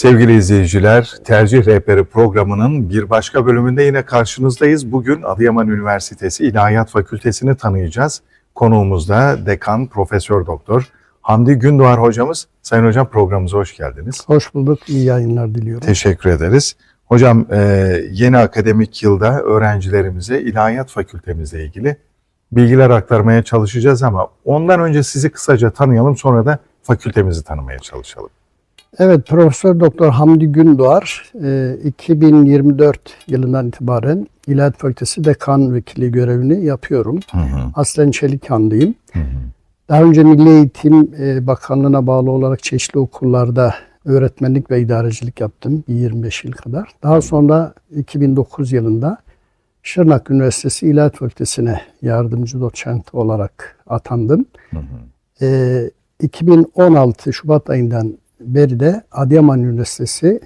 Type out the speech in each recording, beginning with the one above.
Sevgili izleyiciler, Tercih Rehberi programının bir başka bölümünde yine karşınızdayız. Bugün Adıyaman Üniversitesi İlahiyat Fakültesini tanıyacağız. Konuğumuz da Dekan Profesör Doktor Hamdi Gündoğar hocamız. Sayın hocam programımıza hoş geldiniz. Hoş bulduk. İyi yayınlar diliyorum. Teşekkür ederiz. Hocam e, yeni akademik yılda öğrencilerimize İlahiyat Fakültemizle ilgili bilgiler aktarmaya çalışacağız ama ondan önce sizi kısaca tanıyalım sonra da fakültemizi tanımaya çalışalım. Evet, Profesör Doktor Hamdi Gündoğar e, 2024 yılından itibaren İlahiyat Fakültesi Dekan Vekili görevini yapıyorum. Hı hı, Aslen Çelikhanlıyım. hı hı. Daha önce Milli Eğitim e, Bakanlığı'na bağlı olarak çeşitli okullarda öğretmenlik ve idarecilik yaptım bir 25 yıl kadar. Daha sonra 2009 yılında Şırnak Üniversitesi İlahiyat Fakültesi'ne yardımcı doçent olarak atandım. Hı hı. Ee, 2016 Şubat ayından beri de Adıyaman Üniversitesi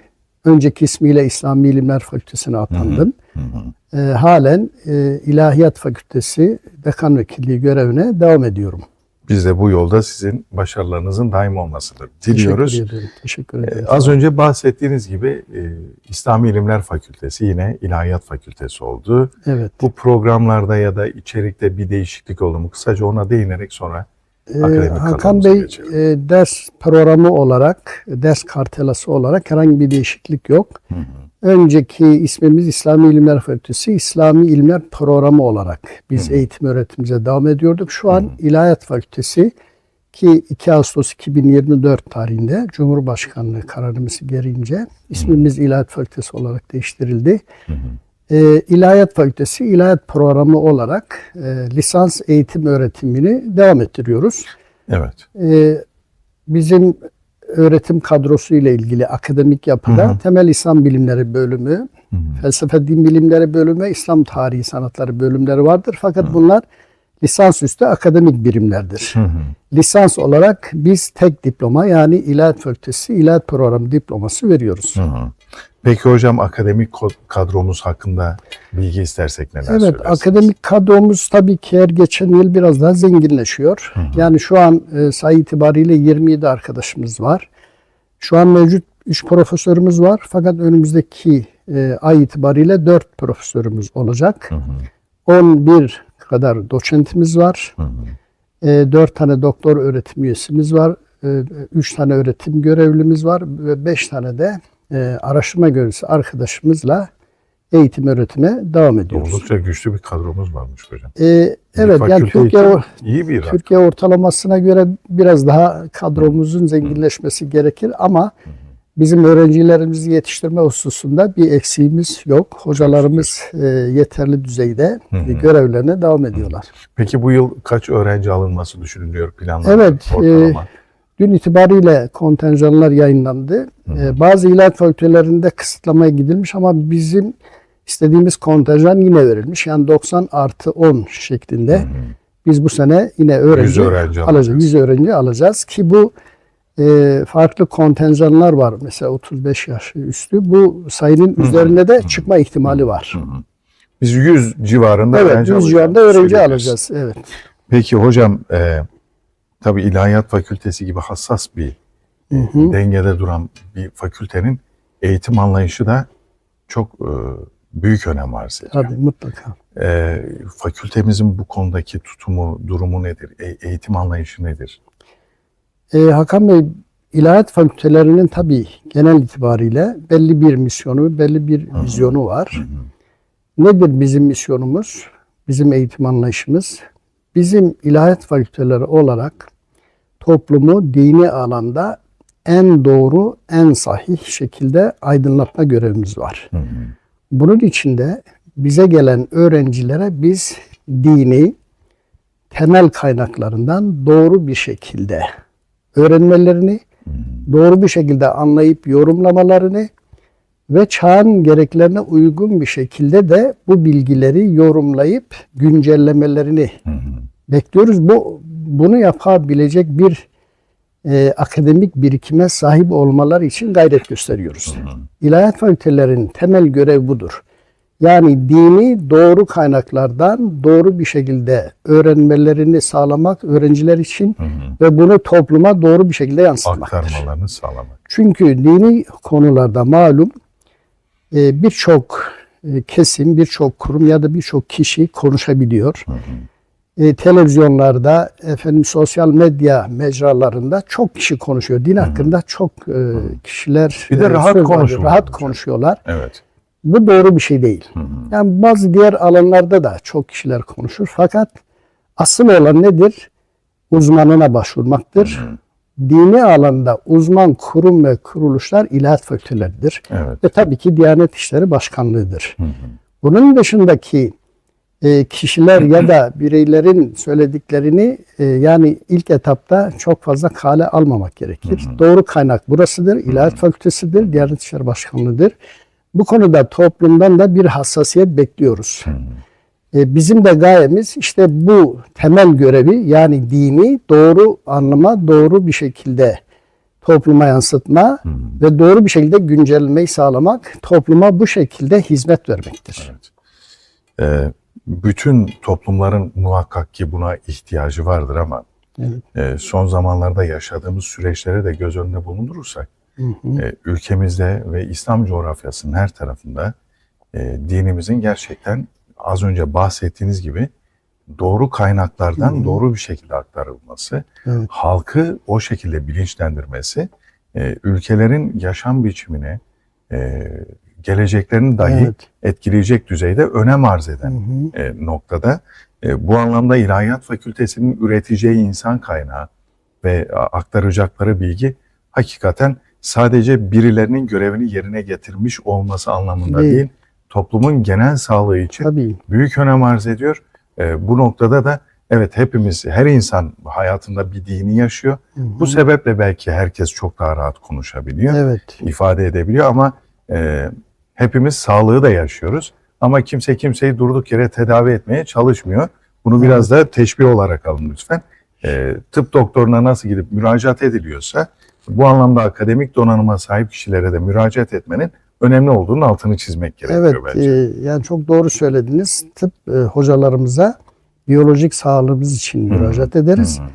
önceki ismiyle İslami İlimler Fakültesine atandım. Hı hı. Ee, halen e, İlahiyat Fakültesi Dekan Vekilliği görevine devam ediyorum. Biz de bu yolda sizin başarılarınızın daim olmasını diliyoruz. Teşekkür ederim. Teşekkür Ee, ederim. az önce bahsettiğiniz gibi e, İslami İlimler Fakültesi yine İlahiyat Fakültesi oldu. Evet. Bu programlarda ya da içerikte bir değişiklik oldu mu? Kısaca ona değinerek sonra Ee, akademik Hakan Bey geçelim. e, ders programı olarak, ders kartelası olarak herhangi bir değişiklik yok. Hı hı. Önceki ismimiz İslami İlimler Fakültesi, İslami İlimler Programı olarak biz eğitim öğretimimize devam ediyorduk. Şu an İlahiyat Fakültesi ki 2 Ağustos 2024 tarihinde Cumhurbaşkanlığı kararımız gereğince ismimiz İlahiyat Fakültesi olarak değiştirildi. Ee, İlahiyat Fakültesi İlahiyat Programı olarak e, lisans eğitim öğretimini devam ettiriyoruz. Evet. Ee, bizim öğretim kadrosu ile ilgili akademik yapıda Hı hı. temel İslam bilimleri bölümü, Hı hı. felsefe din bilimleri bölümü, İslam tarihi sanatları bölümleri vardır. Fakat bunlar lisansüstü akademik birimlerdir. Hı hı. Lisans olarak biz tek diploma yani İlahiyat Fakültesi İlahiyat Programı diploması veriyoruz. Hı hı. Peki hocam akademik kadromuz hakkında bilgi istersek neler Evet, söylersiniz? akademik kadromuz tabii ki her geçen yıl biraz daha zenginleşiyor. Yani şu an e, sayı itibariyle 27 arkadaşımız var. Şu an mevcut 3 profesörümüz var. Fakat önümüzdeki e, ay itibariyle 4 profesörümüz olacak. Hı hı. 11 kadar doçentimiz var. Hı hı. E, 4 tane doktor öğretim üyesimiz var. 3 tane öğretim görevlimiz var ve 5 tane de e, araştırma görevlisi arkadaşımızla eğitim öğretime devam ediyoruz. Oldukça güçlü bir kadromuz varmış hocam. Ee, Bir evet yani Türkiye iyi bir rakam. Türkiye ortalamasına göre biraz daha kadromuzun zenginleşmesi gerekir ama bizim öğrencilerimizi yetiştirme hususunda bir eksiğimiz yok. Hocalarımız e, yeterli düzeyde Hı hı. görevlerine devam ediyorlar. Peki bu yıl kaç öğrenci alınması düşünülüyor planlanıyor? Evet, e, ortalama? Dün itibariyle kontenjanlar yayınlandı. Ee, bazı ilahiyat fakültelerinde kısıtlamaya gidilmiş ama bizim istediğimiz kontenjan yine verilmiş. Yani 90 artı 10 şeklinde biz bu sene yine öğrenci, öğrenci alacağız. alacağız. 100 öğrenci alacağız ki bu e, farklı kontenjanlar var. Mesela 35 yaş üstü. Bu sayının üzerinde de çıkma ihtimali var. Biz 100 civarında Evet, öğrenci 100 civarında alacağız, öğrenci söyleyebiliriz. alacağız. Evet. Peki hocam e, tabii ilahiyat fakültesi gibi hassas bir Hı hı. dengede duran bir fakültenin eğitim anlayışı da çok e, büyük önem arz ediyor. Tabii mutlaka. E, fakültemizin bu konudaki tutumu, durumu nedir? E- eğitim anlayışı nedir? E, Hakan Bey, ilahiyat fakültelerinin tabii genel itibariyle belli bir misyonu, belli bir vizyonu var. Nedir bizim misyonumuz? Bizim eğitim anlayışımız? Bizim ilahiyat fakülteleri olarak toplumu dini alanda en doğru, en sahih şekilde aydınlatma görevimiz var. Hı hı. Bunun için de bize gelen öğrencilere biz dini temel kaynaklarından doğru bir şekilde öğrenmelerini, doğru bir şekilde anlayıp yorumlamalarını ve çağın gereklerine uygun bir şekilde de bu bilgileri yorumlayıp güncellemelerini bekliyoruz. Bu bunu yapabilecek bir e, akademik birikime sahip olmaları için gayret gösteriyoruz. İlahiyat fakültelerinin temel görev budur. Yani dini doğru kaynaklardan doğru bir şekilde öğrenmelerini sağlamak öğrenciler için Hı hı. ve bunu topluma doğru bir şekilde yansıtmaktır. Aktarmalarını sağlamak. Çünkü dini konularda malum e, birçok e, kesim, birçok kurum ya da birçok kişi konuşabiliyor. Hı hı. E, televizyonlarda, efendim sosyal medya mecralarında çok kişi konuşuyor. Din hakkında çok e, kişiler Bir de e, rahat konuşuyorlar Rahat konuşuyorlar. Evet. Bu doğru bir şey değil. Hı hı. Yani bazı diğer alanlarda da çok kişiler konuşur. Fakat asıl olan nedir? Uzmanına başvurmaktır. Hı hı. Dini alanda uzman kurum ve kuruluşlar ilahiyat fakülteleridir. Evet. Ve tabii ki Diyanet İşleri Başkanlığı'dır. Hı hı. Bunun dışındaki e, kişiler ya da bireylerin söylediklerini e, yani ilk etapta çok fazla kale almamak gerekir. Doğru kaynak burasıdır. İlahiyat Fakültesidir. Diyanet İşleri Başkanlığı'dır. Bu konuda toplumdan da bir hassasiyet bekliyoruz. E, bizim de gayemiz işte bu temel görevi yani dini doğru anlama, doğru bir şekilde topluma yansıtma ve doğru bir şekilde güncellemeyi sağlamak, topluma bu şekilde hizmet vermektir. Evet. Ee, bütün toplumların muhakkak ki buna ihtiyacı vardır ama Evet. e, son zamanlarda yaşadığımız süreçleri de göz önünde bulundurursak Hı hı. e, ülkemizde ve İslam coğrafyasının her tarafında e, dinimizin gerçekten az önce bahsettiğiniz gibi doğru kaynaklardan doğru bir şekilde aktarılması, Evet. halkı o şekilde bilinçlendirmesi, e, ülkelerin yaşam biçimine, e, geleceklerini dahi Evet. etkileyecek düzeyde önem arz eden Hı hı. e, noktada. E, bu anlamda İlahiyat Fakültesi'nin üreteceği insan kaynağı ve aktaracakları bilgi hakikaten sadece birilerinin görevini yerine getirmiş olması anlamında Değil. değil, toplumun genel sağlığı için Tabii. büyük önem arz ediyor. E, bu noktada da evet hepimiz, her insan hayatında bir dini yaşıyor. Hı hı. Bu sebeple belki herkes çok daha rahat konuşabiliyor Evet. ifade edebiliyor ama e, hepimiz sağlığı da yaşıyoruz. Ama kimse kimseyi durduk yere tedavi etmeye çalışmıyor. Bunu biraz da teşbih olarak alın lütfen. E, tıp doktoruna nasıl gidip müracaat ediliyorsa bu anlamda akademik donanıma sahip kişilere de müracaat etmenin önemli olduğunun altını çizmek gerekiyor Evet, bence. e, yani çok doğru söylediniz. Tıp e, hocalarımıza biyolojik sağlığımız için müracaat ederiz. Hı hı.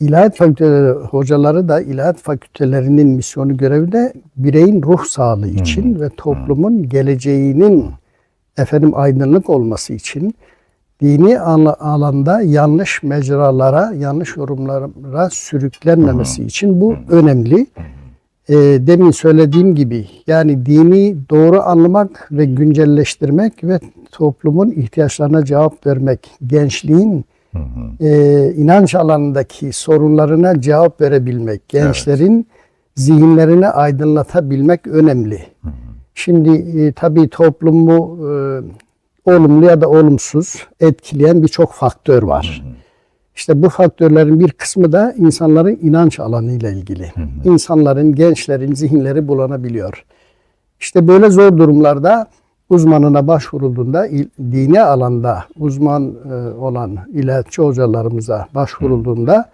İlahiyat fakülteleri hocaları da ilahiyat fakültelerinin misyonu görevi de bireyin ruh sağlığı için ve toplumun geleceğinin efendim aydınlık olması için dini ala- alanda yanlış mecralara, yanlış yorumlara sürüklenmemesi için bu önemli. E, demin söylediğim gibi yani dini doğru anlamak ve güncelleştirmek ve toplumun ihtiyaçlarına cevap vermek, gençliğin Hı hı. e, inanç alanındaki sorunlarına cevap verebilmek, gençlerin zihinlerini aydınlatabilmek önemli. Şimdi e, tabii toplumu e, olumlu ya da olumsuz etkileyen birçok faktör var. İşte bu faktörlerin bir kısmı da insanların inanç alanıyla ilgili. İnsanların, gençlerin zihinleri bulanabiliyor. İşte böyle zor durumlarda uzmanına başvurulduğunda il- dini alanda uzman e, olan ilahiyatçı hocalarımıza başvurulduğunda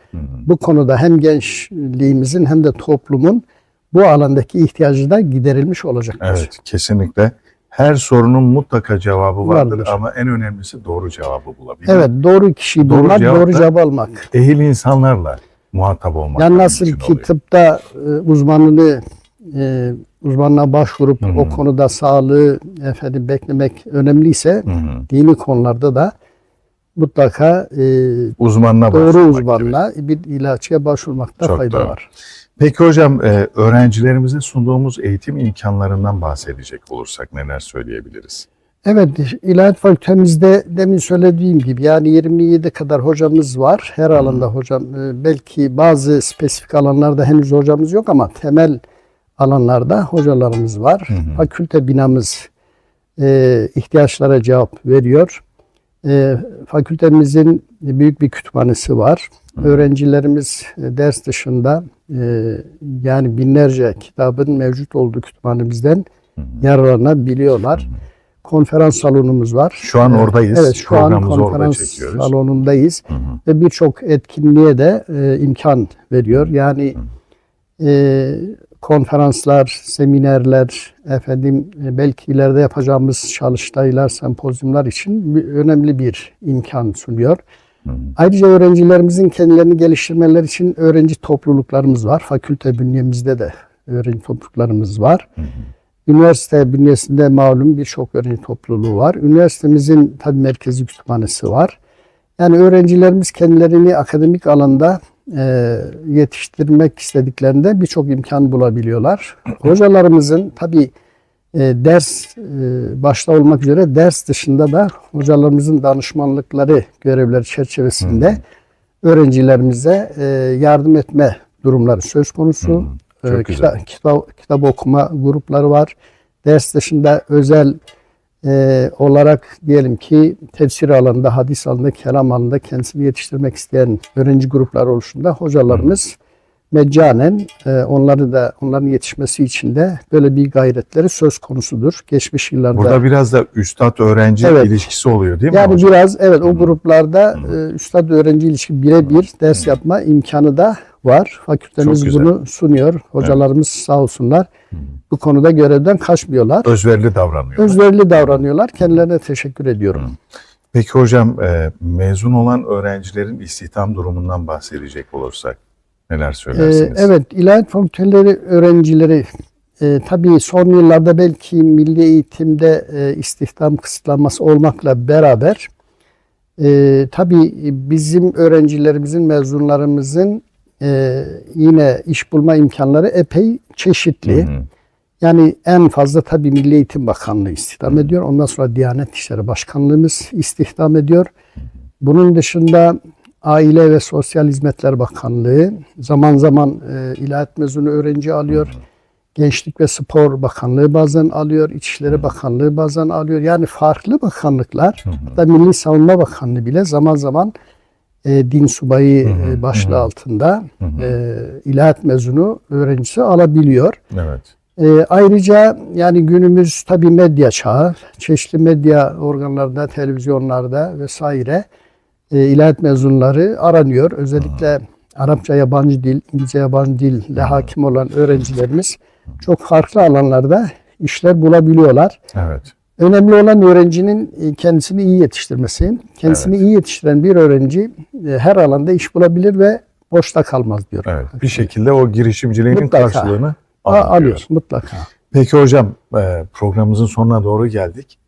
bu konuda hem gençliğimizin hem de toplumun bu alandaki ihtiyacı da giderilmiş olacaktır. Evet, kesinlikle. Her sorunun mutlaka cevabı vardır, Vardır. ama en önemlisi doğru cevabı bulabilmek. Evet, doğru kişiyi Doğru bulmak, cevap doğru cevap almak. Ehil insanlarla muhatap olmak. Yani nasıl ki oluyor. tıpta e, uzmanını e, uzmanına başvurup Hı hı. o konuda sağlığı efendim beklemek önemliyse Hı hı. dini konularda da mutlaka e, Uzmanına doğru uzmanla bir ilaççıya başvurmakta Çok fayda doğru. var. Peki hocam e, öğrencilerimize sunduğumuz eğitim imkanlarından bahsedecek olursak neler söyleyebiliriz? Evet, İlahiyat Fakültemizde demin söylediğim gibi yani 27 kadar hocamız var. Her alanda hocam e, belki bazı spesifik alanlarda henüz hocamız yok ama temel alanlarda hocalarımız var. Fakülte binamız e, ihtiyaçlara cevap veriyor. E, fakültemizin büyük bir kütüphanesi var. Öğrencilerimiz e, ders dışında e, yani binlerce kitabın mevcut olduğu kütüphanemizden yararlanabiliyorlar. Konferans salonumuz var. Şu an oradayız. Evet şu an konferans salonundayız Hı hı. ve birçok etkinliğe de e, imkan veriyor. Yani e, konferanslar, seminerler, efendim e, belki ileride yapacağımız çalıştaylar, sempozyumlar için bir- önemli bir imkan sunuyor. Ayrıca öğrencilerimizin kendilerini geliştirmeleri için öğrenci topluluklarımız var. Fakülte bünyemizde de öğrenci topluluklarımız var. Üniversite bünyesinde malum birçok öğrenci topluluğu var. Üniversitemizin tabii merkezi kütüphanesi var. Yani öğrencilerimiz kendilerini akademik alanda yetiştirmek istediklerinde birçok imkan bulabiliyorlar. Hocalarımızın tabii e, ders e, başta olmak üzere ders dışında da hocalarımızın danışmanlıkları görevleri çerçevesinde öğrencilerimize e, yardım etme durumları söz konusu. Çok E, güzel. kita- kitap, kitap okuma grupları var. Ders dışında özel e, olarak diyelim ki tefsir alanında, hadis alanında, kelam alanında kendisini yetiştirmek isteyen öğrenci grupları oluşunda hocalarımız meccanen e, onları da onların yetişmesi için de böyle bir gayretleri söz konusudur. Geçmiş yıllarda Burada biraz da üstad öğrenci Evet. ilişkisi oluyor değil mi yani hocam? biraz evet o gruplarda e, üstad öğrenci ilişki birebir ders yapma imkanı da var. Fakültemiz bunu sunuyor. Hocalarımız sağ olsunlar. Bu konuda görevden kaçmıyorlar. Özverili davranıyor. Özverili davranıyorlar. Kendilerine teşekkür ediyorum. Peki hocam e, mezun olan öğrencilerin istihdam durumundan bahsedecek olursak neler Ee, söylersiniz? evet, ilahiyat fakülteleri öğrencileri e, tabii son yıllarda belki milli eğitimde e, istihdam kısıtlanması olmakla beraber e, tabii bizim öğrencilerimizin, mezunlarımızın e, yine iş bulma imkanları epey çeşitli. Hı hı. Yani en fazla tabii Milli Eğitim Bakanlığı istihdam ediyor. Ondan sonra Diyanet İşleri Başkanlığımız istihdam ediyor. Bunun dışında Aile ve Sosyal Hizmetler Bakanlığı zaman zaman e, ilahiyat mezunu öğrenci alıyor. Gençlik ve Spor Bakanlığı bazen alıyor. İçişleri Bakanlığı bazen alıyor. Yani farklı bakanlıklar, hatta Milli Savunma Bakanlığı bile zaman zaman e, din subayı e, başlığı altında e, ilahiyat mezunu öğrencisi alabiliyor. Evet. E, ayrıca yani günümüz tabii medya çağı, çeşitli medya organlarında, televizyonlarda vesaire e, ilahiyat mezunları aranıyor. Özellikle Arapça yabancı dil, İngilizce yabancı dille hakim olan öğrencilerimiz çok farklı alanlarda işler bulabiliyorlar. Evet. Önemli olan öğrencinin e, kendisini iyi yetiştirmesi. Kendisini iyi yetiştiren bir öğrenci e, her alanda iş bulabilir ve boşta kalmaz diyor. Evet. Bir şekilde o girişimciliğinin Mutlaka. karşılığını alıyor. alıyor mutlaka. Peki hocam e, programımızın sonuna doğru geldik.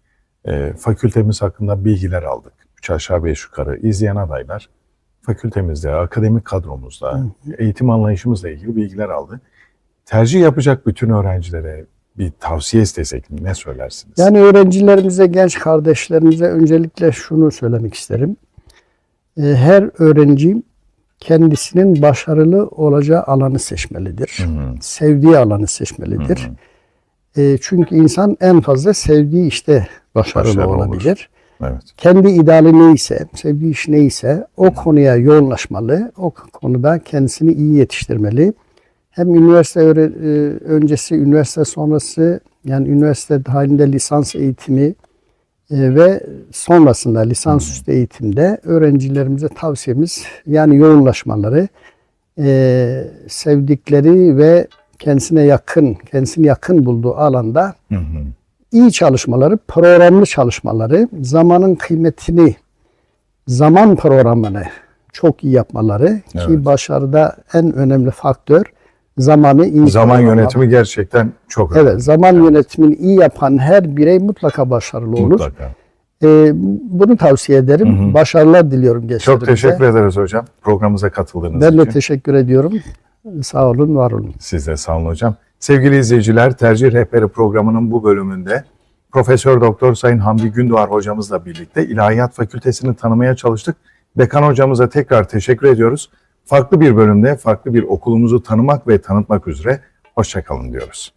Fakültemiz hakkında bilgiler aldık. Üç aşağı beş yukarı izleyen adaylar fakültemizde, akademik kadromuzda, eğitim anlayışımızla ilgili bilgiler aldı. Tercih yapacak bütün öğrencilere bir tavsiye istesek ne söylersiniz? Yani öğrencilerimize, genç kardeşlerimize öncelikle şunu söylemek isterim. Ee, Her öğrenci kendisinin başarılı olacağı alanı seçmelidir. Hı, Sevdiği alanı seçmelidir. Ee, Çünkü insan en fazla sevdiği işte başarılı, Başarılı olur. olabilir. evet. Kendi ideali neyse, sevdiği iş neyse o konuya yoğunlaşmalı. O konuda kendisini iyi yetiştirmeli. Hem üniversite e, öncesi, üniversite sonrası yani üniversite halinde lisans eğitimi e, ve sonrasında lisansüstü eğitimde öğrencilerimize tavsiyemiz yani yoğunlaşmaları, e, sevdikleri ve kendisine yakın, kendisini yakın bulduğu alanda Hı hı. iyi çalışmaları, programlı çalışmaları, zamanın kıymetini, zaman programını çok iyi yapmaları Evet. ki başarıda en önemli faktör zamanı iyi Zaman programlamak. yönetimi gerçekten çok önemli. Evet, zaman yönetimini iyi yapan her birey mutlaka başarılı olur. Mutlaka. Ee, bunu tavsiye ederim. Başarılar diliyorum gençlerimize. Çok teşekkür ederiz hocam programımıza katıldığınız Ben de için. teşekkür ediyorum. Sağ olun, var olun. Siz de sağ olun hocam. Sevgili izleyiciler, Tercih Rehberi programının bu bölümünde Profesör Doktor Sayın Hamdi Gündoğar hocamızla birlikte İlahiyat Fakültesini tanımaya çalıştık. Dekan hocamıza tekrar teşekkür ediyoruz. Farklı bir bölümde farklı bir okulumuzu tanımak ve tanıtmak üzere hoşçakalın diyoruz.